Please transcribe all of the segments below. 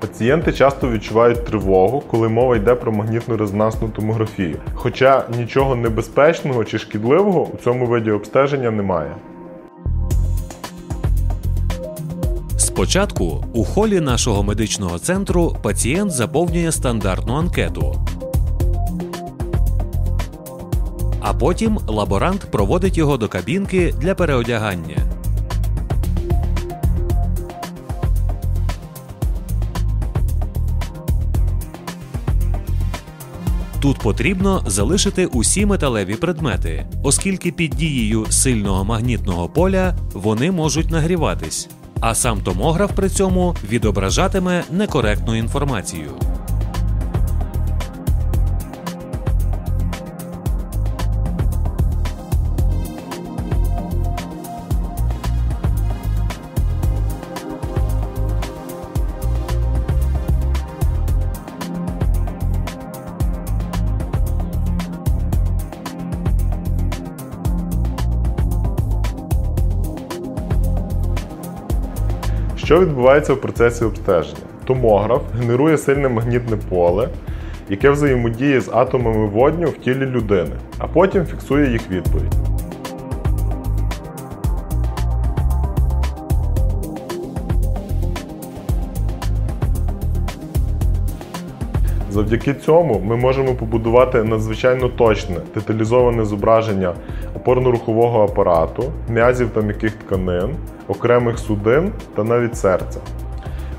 Пацієнти часто відчувають тривогу, коли мова йде про магнітну резонансну томографію. Хоча нічого небезпечного чи шкідливого у цьому виді обстеження немає. Спочатку у холі нашого медичного центру пацієнт заповнює стандартну анкету. А потім лаборант проводить його до кабінки для переодягання. Тут потрібно залишити усі металеві предмети, оскільки під дією сильного магнітного поля вони можуть нагріватись, а сам томограф при цьому відображатиме некоректну інформацію. Що відбувається в процесі обстеження? Томограф генерує сильне магнітне поле, яке взаємодіє з атомами водню в тілі людини, а потім фіксує їх відповідь. Завдяки цьому ми можемо побудувати надзвичайно точне деталізоване зображення опорно-рухового апарату, м'язів та м'яких тканин, окремих судин та навіть серця.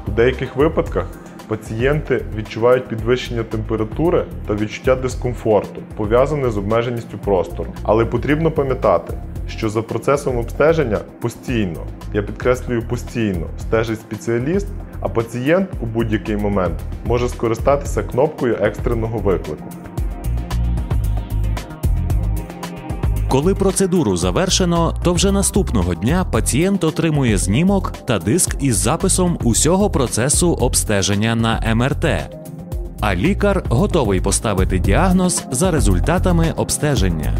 У деяких випадках пацієнти відчувають підвищення температури та відчуття дискомфорту, пов'язане з обмеженістю простору. Але потрібно пам'ятати, що за процесом обстеження постійно, я підкреслюю постійно, стежить спеціаліст, а пацієнт у будь-який момент може скористатися кнопкою екстреного виклику. Коли процедуру завершено, то вже наступного дня пацієнт отримує знімок та диск із записом усього процесу обстеження на МРТ. А лікар готовий поставити діагноз за результатами обстеження.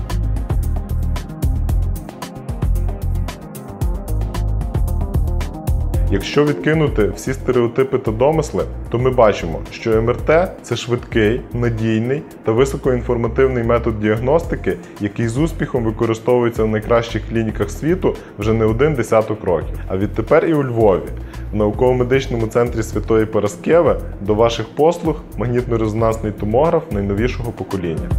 Якщо відкинути всі стереотипи та домисли, то ми бачимо, що МРТ це швидкий, надійний та високоінформативний метод діагностики, який з успіхом використовується в найкращих клініках світу вже не один десяток років. А відтепер і у Львові, в науково-медичному центрі Святої Параскеви, до ваших послуг магнітно-резонансний томограф найновішого покоління.